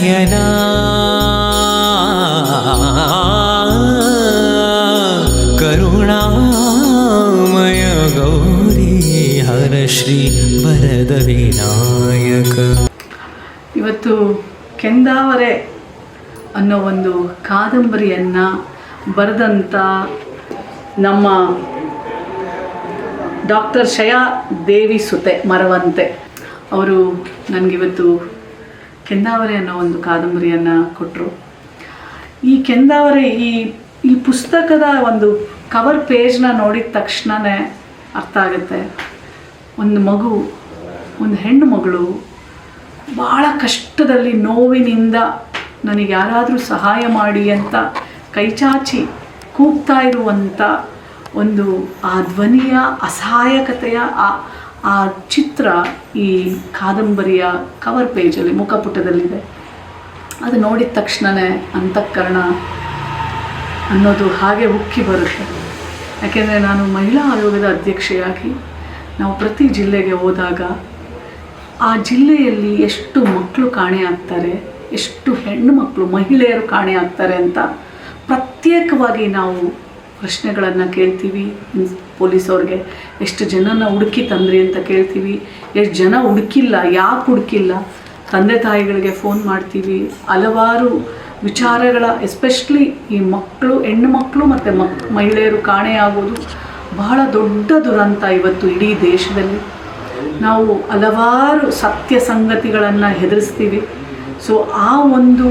ನಯನ. ಕರುಣಾಮಯ ಗೌರಿ ಹರ ಶ್ರೀ ವರದ ವಿನಾಯಕ. ಇವತ್ತು ಕೆಂದಾವರೆ ಅನ್ನೋ ಒಂದು ಕಾದಂಬರಿಯನ್ನು ಬರೆದಂಥ ನಮ್ಮ ಡಾಕ್ಟರ್ ಶಯಾ ದೇವಿ ಸುತೆ ಮರವಂತೆ. ಅವರು ನನಗಿವತ್ತು ಕೆಂದಾವರೆ ಅನ್ನೋ ಒಂದು ಕಾದಂಬರಿಯನ್ನು ಕೊಟ್ಟರು ಈ ಕೆಂದಾವರೆ ಈ ಈ ಪುಸ್ತಕದ ಒಂದು ಕವರ್ ಪೇಜ್ನ ನೋಡಿದ ತಕ್ಷಣವೇ ಅರ್ಥ ಆಗುತ್ತೆ. ಒಂದು ಮಗು, ಒಂದು ಹೆಣ್ಣು ಮಗಳು ಭಾಳ ಕಷ್ಟದಲ್ಲಿ ನೋವಿನಿಂದ ನನಗೆ ಯಾರಾದರೂ ಸಹಾಯ ಮಾಡಿ ಅಂತ ಕೈಚಾಚಿ ಕೂಗ್ತಾ ಇರುವಂಥ ಒಂದು ಆ ಧ್ವನಿಯ ಅಸಹಾಯಕತೆಯ ಆ ಆ ಚಿತ್ರ ಈ ಕಾದಂಬರಿಯ ಕವರ್ ಪೇಜಲ್ಲಿ ಮುಖಪುಟದಲ್ಲಿದೆ ಅದು ನೋಡಿದ ತಕ್ಷಣವೇ ಅಂತಃಕರಣ ಅನ್ನೋದು ಹಾಗೆ ಉಕ್ಕಿ ಬರುತ್ತೆ. ಯಾಕೆಂದರೆ ನಾನು ಮಹಿಳಾ ಆಯೋಗದ ಅಧ್ಯಕ್ಷೆಯಾಗಿ ನಾವು ಪ್ರತಿ ಜಿಲ್ಲೆಗೆ ಹೋದಾಗ ಆ ಜಿಲ್ಲೆಯಲ್ಲಿ ಎಷ್ಟು ಮಕ್ಕಳು ಕಾಣೆಯಾಗ್ತಾರೆ ಎಷ್ಟು ಹೆಣ್ಣು ಮಕ್ಕಳು ಮಹಿಳೆಯರು ಕಾಣೆಯಾಗ್ತಾರೆ ಅಂತ ಪ್ರತ್ಯೇಕವಾಗಿ ನಾವು ಪ್ರಶ್ನೆಗಳನ್ನು ಕೇಳ್ತೀವಿ ಪೊಲೀಸವ್ರಿಗೆ. ಎಷ್ಟು ಜನನ ಹುಡುಕಿ ತಂದ್ರಿ ಅಂತ ಕೇಳ್ತೀವಿ. ಎಷ್ಟು ಜನ ಹುಡುಕಿಲ್ಲ, ಯಾಕೆ ಹುಡುಕಿಲ್ಲ? ತಂದೆ ತಾಯಿಗಳಿಗೆ ಫೋನ್ ಮಾಡ್ತೀವಿ. ಹಲವಾರು ವಿಚಾರಗಳ, ಎಸ್ಪೆಷಲಿ ಈ ಮಕ್ಕಳು ಹೆಣ್ಣು ಮಕ್ಕಳು ಮತ್ತು ಮಕ್, ಮಹಿಳೆಯರು ಕಾಣೆಯಾಗೋದು ಬಹಳ ದೊಡ್ಡ ದುರಂತ ಇವತ್ತು ಇಡೀ ದೇಶದಲ್ಲಿ. ನಾವು ಹಲವಾರು ಸತ್ಯ ಸಂಗತಿಗಳನ್ನು ಹೆದರಿಸ್ತೀವಿ. ಸೊ, ಆ ಒಂದು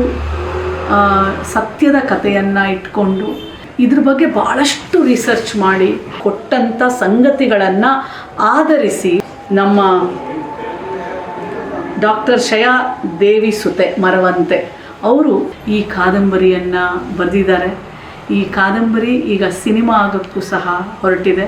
ಸತ್ಯದ ಕಥೆಯನ್ನು ಇಟ್ಕೊಂಡು ಇದ್ರ ಬಗ್ಗೆ ಭಾಳಷ್ಟು ರಿಸರ್ಚ್ ಮಾಡಿ ಕೊಟ್ಟಂಥ ಸಂಗತಿಗಳನ್ನು ಆಧರಿಸಿ ನಮ್ಮ ಡಾಕ್ಟರ್ ಶಯಾ ದೇವಿ ಸುತೆ ಮರವಂತೆ ಅವರು ಈ ಕಾದಂಬರಿಯನ್ನು ಬರೆದಿದ್ದಾರೆ. ಈ ಕಾದಂಬರಿ ಈಗ ಸಿನಿಮಾ ಆಗೋಕ್ಕೂ ಸಹ ಹೊರಟಿದೆ.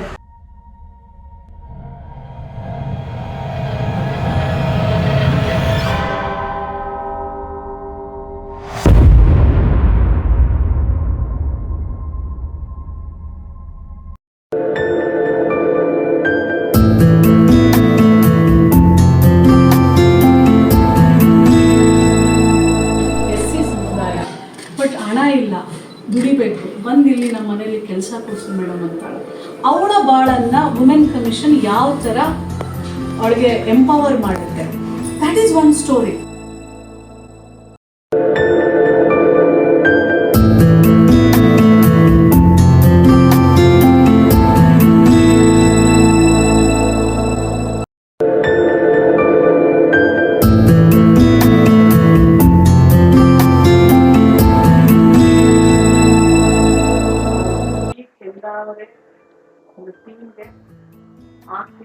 ಬಟ್ ಹಣ ಇಲ್ಲ, ದುಡಿಬೇಕು. ಬಂದು ಇಲ್ಲಿ ನಮ್ಮ ಮನೇಲಿ ಕೆಲಸ ಕೊಡಿಸು ಮೇಡಮ್ ಅಂತಾಳೆ ಅವಳ ಬಾಳನ್ನ ವುಮೆನ್ ಕಮಿಷನ್ ಯಾವ ತರ ಅವಳಿಗೆ ಎಂಪವರ್ ಮಾಡುತ್ತೆ. ದ್ಯಾಟ್ ಈಸ್ ಒನ್ ಸ್ಟೋರಿ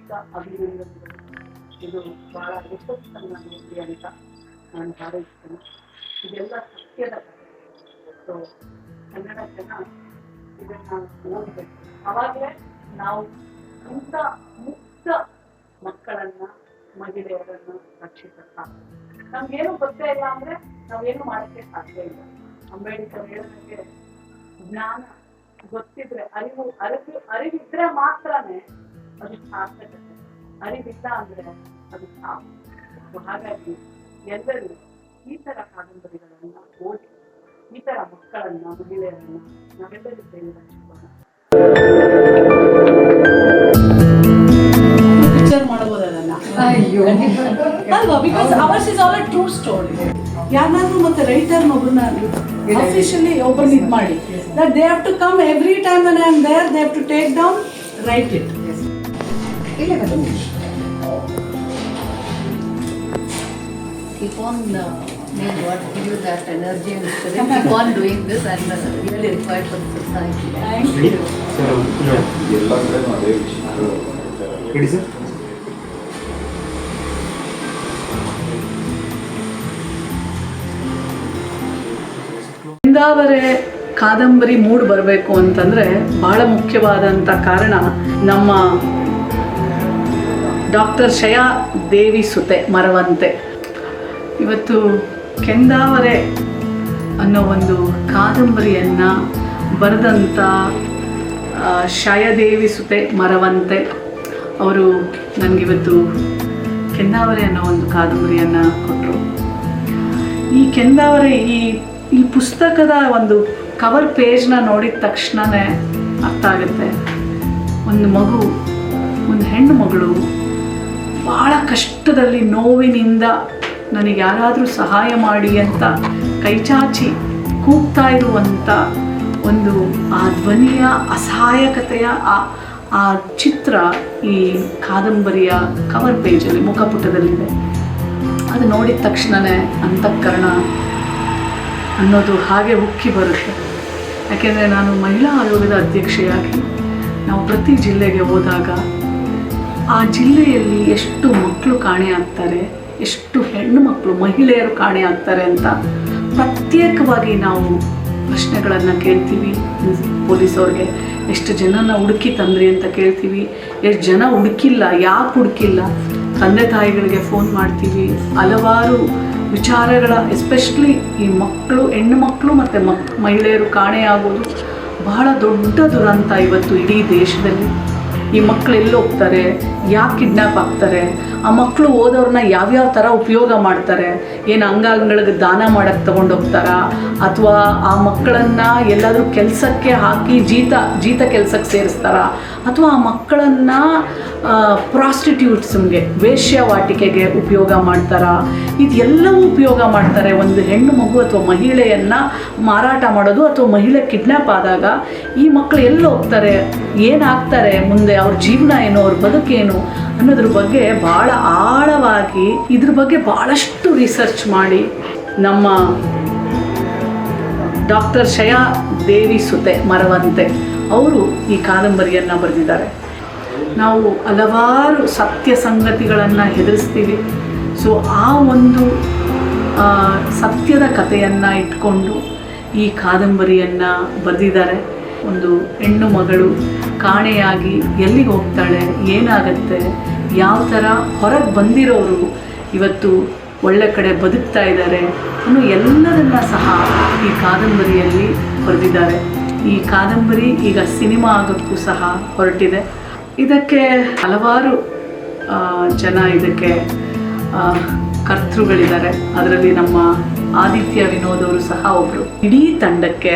ಆರ್ಥಿಕ ಅಭಿವೃದ್ಧಿ ಇದು ಬಹಳ ಯಶಸ್ಸನ್ನು ನೀಡಿ ಅಂತ ನಾನು ಹಾರೈಸ್ತೇನೆ. ಇದೆಲ್ಲ ಸತ್ಯದ ಸೊ ಕನ್ನಡ ಜನ ಇದನ್ನ ಓದಬೇಕು ಅವಾಗಲೇ ನಾವು ಇಂಥ ಮುಕ್ತ ಮಕ್ಕಳನ್ನ, ಮಹಿಳೆಯರನ್ನ ರಕ್ಷಿಸಕ್ಕ ನಮ್ಗೇನು ಗೊತ್ತೇ ಇಲ್ಲ ಅಂದ್ರೆ ನಾವೇನು ಮಾಡಕ್ಕೆ ಸಾಧ್ಯ ಇಲ್ಲ. ಅಂಬೇಡ್ಕರ್ ಹೇಳಿದಂಗೆ ಜ್ಞಾನ ಗೊತ್ತಿದ್ರೆ, ಅರಿವು ಅರಿವು, ಅರಿವಿದ್ರೆ ಮಾತ್ರನೇ ಅದು ಸಾರ್ಥಕತೆ ಅರಿವಿಲ್ಲ ಅಂದ್ರೆ ಅದು ಸಾಕು. ಹಾಗಾಗಿ ಎಲ್ಲರೂ ಈ ತರ ಕಾದಂಬರಿಗಳನ್ನ ಓದಿ ಈ ತರ ಮಕ್ಕಳನ್ನ ಮಹಿಳೆಯರನ್ನ ನಾವೆಲ್ಲರೂ ಸೇರಿ ಯಾರನ್ನಾದ್ರೂ ಮತ್ತೆ ರೈಟರ್ ಅಫಿಷಿಯಲಿ ಒಬ್ಬರನ್ನ ಇದು ಮಾಡಿ that they have to come every time when I am there they have to take down right it ಎಲ್ಲರಿಗೂ ನಮಸ್ಕಾರ what you that energy is doing this and thank you sir sir ಿಂದಾವರೆ ಕಾದಂಬರಿ mood ಬರಬೇಕು ಅಂತಂದ್ರೆ ಬಹಳ ಮುಖ್ಯವಾದಂತ ಕಾರಣ ನಮ್ಮ doctor ಶಯಾ ದೇವಿ ಸುತೆ ಮರವಂತೆ. ಇವತ್ತು ಕೆಂದಾವರೆ ಅನ್ನೋ ಒಂದು ಕಾದಂಬರಿಯನ್ನು ಬರೆದಂಥ ಶಯದೇವಿ ಸುತೆ ಮರವಂತೆ. ಅವರು ನನಗಿವತ್ತು ಕೆಂದಾವರೆ ಅನ್ನೋ ಒಂದು ಕಾದಂಬರಿಯನ್ನು ಕೊಟ್ಟರು ಈ ಕೆಂದಾವರೆ ಈ ಈ ಪುಸ್ತಕದ ಒಂದು ಕವರ್ ಪೇಜ್ನ ನೋಡಿದ ತಕ್ಷಣವೇ ಅರ್ಥ ಆಗುತ್ತೆ. ಒಂದು ಮಗು, ಒಂದು ಹೆಣ್ಣು ಮಗಳು ಭಾಳ ಕಷ್ಟದಲ್ಲಿ ನೋವಿನಿಂದ ನನಗೆ ಯಾರಾದರೂ ಸಹಾಯ ಮಾಡಿ ಅಂತ ಕೈಚಾಚಿ ಕೂಗ್ತಾ ಇರುವಂಥ ಒಂದು ಆ ಧ್ವನಿಯ ಅಸಹಾಯಕತೆಯ ಆ ಆ ಚಿತ್ರ ಈ ಕಾದಂಬರಿಯ ಕವರ್ ಪೇಜಲ್ಲಿ ಮುಖಪುಟದಲ್ಲಿದೆ. ಅದು ನೋಡಿದ ತಕ್ಷಣವೇ ಅಂತಃಕರಣ ಅನ್ನೋದು ಹಾಗೆ ಉಕ್ಕಿ ಬರುತ್ತೆ. ಯಾಕೆಂದರೆ ನಾನು ಮಹಿಳಾ ಆಯೋಗದ ಅಧ್ಯಕ್ಷೆಯಾಗಿ ನಾವು ಪ್ರತಿ ಜಿಲ್ಲೆಗೆ ಹೋದಾಗ ಆ ಜಿಲ್ಲೆಯಲ್ಲಿ ಎಷ್ಟು ಮಕ್ಕಳು ಕಾಣೆ ಕಾಣೆಯಾಗ್ತಾರೆ ಎಷ್ಟು ಹೆಣ್ಣು ಮಕ್ಕಳು, ಮಹಿಳೆಯರು ಕಾಣೆ ಕಾಣೆಯಾಗ್ತಾರೆ ಅಂತ ಪ್ರತ್ಯೇಕವಾಗಿ ನಾವು ಪ್ರಶ್ನೆಗಳನ್ನು ಕೇಳ್ತೀವಿ. ಪೊಲೀಸವ್ರಿಗೆ, ಎಷ್ಟು ಜನನ ಹುಡುಕಿ ತಂದ್ರಿ ಅಂತ ಕೇಳ್ತೀವಿ. ಎಷ್ಟು ಜನ ಹುಡುಕಿಲ್ಲ, ಯಾಕೆ ಹುಡುಕಿಲ್ಲ? ತಂದೆ ತಾಯಿಗಳಿಗೆ ಫೋನ್ ಮಾಡ್ತೀವಿ. ಹಲವಾರು ವಿಚಾರಗಳ ಎಸ್ಪೆಷಲಿ ಈ ಮಕ್ಕಳು, ಹೆಣ್ಣು ಮಕ್ಕಳು ಮತ್ತು ಮಕ್, ಮಹಿಳೆಯರು ಕಾಣೆಯಾಗೋದು ಬಹಳ ದೊಡ್ಡ ದುರಂತ ಇವತ್ತು ಇಡೀ ದೇಶದಲ್ಲಿ. ಈ ಮಕ್ಕಳು ಎಲ್ಲಿ ಹೋಗ್ತಾರೆ? ಯಾಕೆ ಕಿಡ್ನ್ಯಾಪ್ ಆಗ್ತಾರೆ? ಆ ಮಕ್ಕಳು ಓದೋರನ್ನ ಯಾವ್ಯಾವ ಥರ ಉಪಯೋಗ ಮಾಡ್ತಾರೆ? ಏನು ಅಂಗಾಂಗಗಳಿಗೆ ದಾನ ಮಾಡಕ್ಕೆ ತಗೊಂಡೋಗ್ತಾರಾ ಅಥವಾ ಆ ಮಕ್ಕಳನ್ನು ಎಲ್ಲಾದರೂ ಕೆಲಸಕ್ಕೆ ಹಾಕಿ ಜೀತ ಜೀತ ಕೆಲಸಕ್ಕೆ ಸೇರಿಸ್ತಾರಾ? ಅಥವಾ ಆ ಮಕ್ಕಳನ್ನು ಪ್ರಾಸ್ಟಿಟ್ಯೂಟ್ಸ್ಗೆ ವೇಶ್ಯವಾಟಿಕೆಗೆ ಉಪಯೋಗ ಮಾಡ್ತಾರಾ? ಇದೆಲ್ಲವೂ ಉಪಯೋಗ ಮಾಡ್ತಾರೆ. ಒಂದು ಹೆಣ್ಣು ಮಗು ಅಥವಾ ಮಹಿಳೆಯನ್ನು ಮಾರಾಟ ಮಾಡೋದು ಅಥವಾ ಮಹಿಳೆ ಕಿಡ್ನ್ಯಾಪ್ ಆದಾಗ ಈ ಮಕ್ಕಳು ಎಲ್ಲಿ ಹೋಗ್ತಾರೆ? ಏನಾಗ್ತಾರೆ ಮುಂದೆ ಅವ್ರ ಜೀವನ ಏನು, ಅವ್ರ ಬದುಕೇನು ಅನ್ನೋದ್ರ ಬಗ್ಗೆ ಭಾಳ ಆಳವಾಗಿ ಇದ್ರ ಬಗ್ಗೆ ಭಾಳಷ್ಟು ರಿಸರ್ಚ್ ಮಾಡಿ ನಮ್ಮ ಡಾಕ್ಟರ್ ಶಯಾ ದೇವಿ ಸುತೆ ಮರವಂತೆ ಅವರು ಈ ಕಾದಂಬರಿಯನ್ನು ಬರೆದಿದ್ದಾರೆ. ನಾವು ಹಲವಾರು ಸತ್ಯ ಸಂಗತಿಗಳನ್ನು ಹೆದರಿಸ್ತೀವಿ. ಸೊ ಆ ಒಂದು ಸತ್ಯದ ಕಥೆಯನ್ನು ಇಟ್ಕೊಂಡು ಈ ಕಾದಂಬರಿಯನ್ನು ಬರೆದಿದ್ದಾರೆ. ಒಂದು ಹೆಣ್ಣು ಮಗಳು ಕಾಣೆಯಾಗಿ ಎಲ್ಲಿಗೆ ಹೋಗ್ತಾಳೆ, ಏನಾಗತ್ತೆ, ಯಾವ ಥರ ಹೊರಗೆ ಬಂದಿರೋರು ಇವತ್ತು ಒಳ್ಳೆ ಕಡೆ ಬದುಕ್ತಾ ಇದ್ದಾರೆ ಅನ್ನೋ ಎಲ್ಲದನ್ನ ಸಹ ಈ ಕಾದಂಬರಿಯಲ್ಲಿ ಬರೆದಿದ್ದಾರೆ. ಈ ಕಾದಂಬರಿ ಈಗ ಸಿನಿಮಾ ಆಗೋಕ್ಕೂ ಸಹ ಹೊರಟಿದೆ. ಇದಕ್ಕೆ ಹಲವಾರು ಜನ ಇದಕ್ಕೆ ಕರ್ತೃಗಳಿದ್ದಾರೆ. ಅದರಲ್ಲಿ ನಮ್ಮ ಆದಿತ್ಯ ವಿನೋದ್ ಅವರು ಸಹ ಒಬ್ಬರು ಇಡೀ ತಂಡಕ್ಕೆ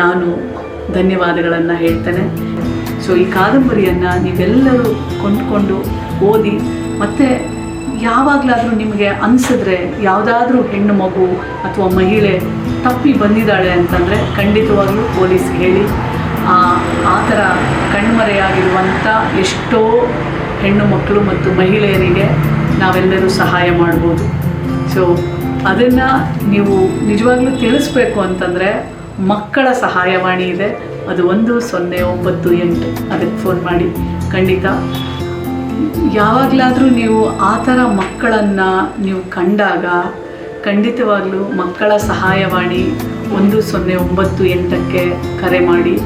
ನಾನು ಧನ್ಯವಾದಗಳನ್ನು ಹೇಳ್ತೇನೆ. ಸೊ ಈ ಕಾದಂಬರಿಯನ್ನು ನೀವೆಲ್ಲರೂ ಕೊಂಡ್ಕೊಂಡು ಓದಿ, ಮತ್ತು ಯಾವಾಗಲಾದರೂ ನಿಮಗೆ ಅನಿಸಿದ್ರೆ ಯಾವುದಾದ್ರೂ ಹೆಣ್ಣು ಮಗು ಅಥವಾ ಮಹಿಳೆ ತಪ್ಪಿ ಬಂದಿದ್ದಾಳೆ ಅಂತಂದರೆ ಖಂಡಿತವಾಗ್ಲೂ ಪೊಲೀಸ್ಗೆ ಹೇಳಿ. ಆ ಥರ ಕಣ್ಮರೆಯಾಗಿರುವಂಥ ಎಷ್ಟೋ ಹೆಣ್ಣು ಮಕ್ಕಳು ಮತ್ತು ಮಹಿಳೆಯರಿಗೆ ನಾವೆಲ್ಲರೂ ಸಹಾಯ ಮಾಡ್ಬೋದು. ಸೊ ಅದನ್ನು ನೀವು ನಿಜವಾಗ್ಲೂ ತಿಳಿಸ್ಬೇಕು ಅಂತಂದರೆ ಮಕ್ಕಳ ಸಹಾಯವಾಣಿ ಇದೆ. ಅದು ಒಂದು ಸೊನ್ನೆ ಒಂಬತ್ತು ಎಂಟು. ಅದಕ್ಕೆ ಫೋನ್ ಮಾಡಿ. ಖಂಡಿತ. ಯಾವಾಗಲಾದರೂ ನೀವು ಆ ಥರ ಮಕ್ಕಳನ್ನು ನೀವು ಕಂಡಾಗ ಖಂಡಿತವಾಗಲೂ ಮಕ್ಕಳ ಸಹಾಯವಾಣಿ ಒಂದು ಸೊನ್ನೆ ಒಂಬತ್ತು ಎಂಟಕ್ಕೆ ಕರೆ ಮಾಡಿ.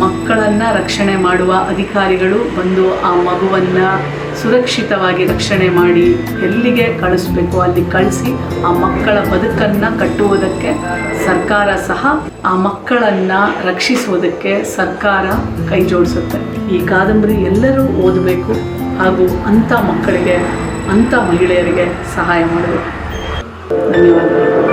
ಮಕ್ಕಳನ್ನು ರಕ್ಷಣೆ ಮಾಡುವ ಅಧಿಕಾರಿಗಳು ಬಂದು ಆ ಮಗುವನ್ನು ಸುರಕ್ಷಿತವಾಗಿ ರಕ್ಷಣೆ ಮಾಡಿ ಎಲ್ಲಿಗೆ ಕಳಿಸ್ಬೇಕು, ಅಲ್ಲಿ ಕಳಿಸಿ ಆ ಮಕ್ಕಳ ಬದುಕನ್ನು ಕಟ್ಟುವುದಕ್ಕೆ ಸರ್ಕಾರ ಸಹ ಆ ಮಕ್ಕಳನ್ನು ರಕ್ಷಿಸುವುದಕ್ಕೆ ಸರ್ಕಾರ ಕೈ ಜೋಡಿಸುತ್ತೆ. ಈ ಕಾದಂಬರಿ ಎಲ್ಲರೂ ಓದಬೇಕು ಹಾಗೂ ಅಂಥ ಮಕ್ಕಳಿಗೆ, ಅಂಥ ಮಹಿಳೆಯರಿಗೆ ಸಹಾಯ ಮಾಡಬೇಕು ಧನ್ಯವಾದಗಳು.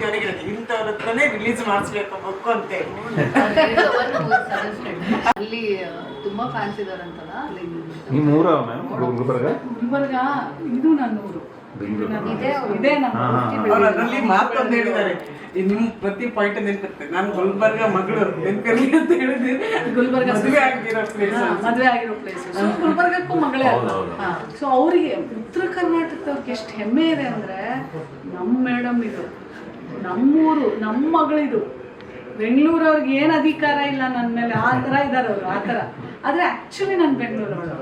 ಅವರಿಗೆ ಇಂಥವ್ರ ಹತ್ರನೇ ರಿಲೀಸ್ ಮಾಡಿಸ್ಬೇಕು ಬುಕ್ ಅಂತ. ಅಲ್ಲಿ ತುಂಬಾ ಫ್ಯಾನ್ಸ್ ಇದಾರಂತಲ್ಲ ಅಲ್ಲಿ ನಿಮ್ಮ ಊರ ಮ್ಯಾಮ್ ಗುಲ್ಬರ್ಗ? ಗುಲ್ಬರ್ಗ ಇದು ನನ್ನ ಊರು. ಅದರಲ್ಲಿ ಮಾತೊಂದು ಹೇಳಿದ್ದಾರೆ. ನಿಮ್ ಪ್ರತಿ ಪಾಯಿಂಟ್ ನೆನ್ಪಿರ್ತದೆ ನಾನು ಗುಲ್ಬರ್ಗ ಮಗಳು ನೆನ್ಪಿರ್ಲಿ ಅಂತ ಹೇಳಿದ್ರೆ ಗುಲ್ಬರ್ಗ ಮದುವೆ ಆಗಿರೋ ಪ್ಲೇಸ್ ಮದುವೆ ಆಗಿರೋ ಪ್ಲೇಸ್ ಗುಲ್ಬರ್ಗಕ್ಕೂ ಮಗಳೇ ಸೊ ಅವರಿಗೆ ಉತ್ತರ ಕರ್ನಾಟಕದವ್ರಿಗೆ ಎಷ್ಟು ಹೆಮ್ಮೆ ಇದೆ ಅಂದ್ರೆ ನಮ್ಮ ಮೇಡಮ್ ಇದು. ನಮ್ಮೂರು ನಮ್ಮ ಮಗಳಿದು. ಬೆಂಗಳೂರವ್ರಿಗೆ ಏನು ಅಧಿಕಾರ ಇಲ್ಲ ನನ್ನ ಮೇಲೆ. ಆ ಥರ ಇದ್ದಾರೆ ಅವರು ಆ ಥರ ಆದರೆ ಆ್ಯಕ್ಚುಲಿ ನಾನು ಬೆಂಗಳೂರವಳು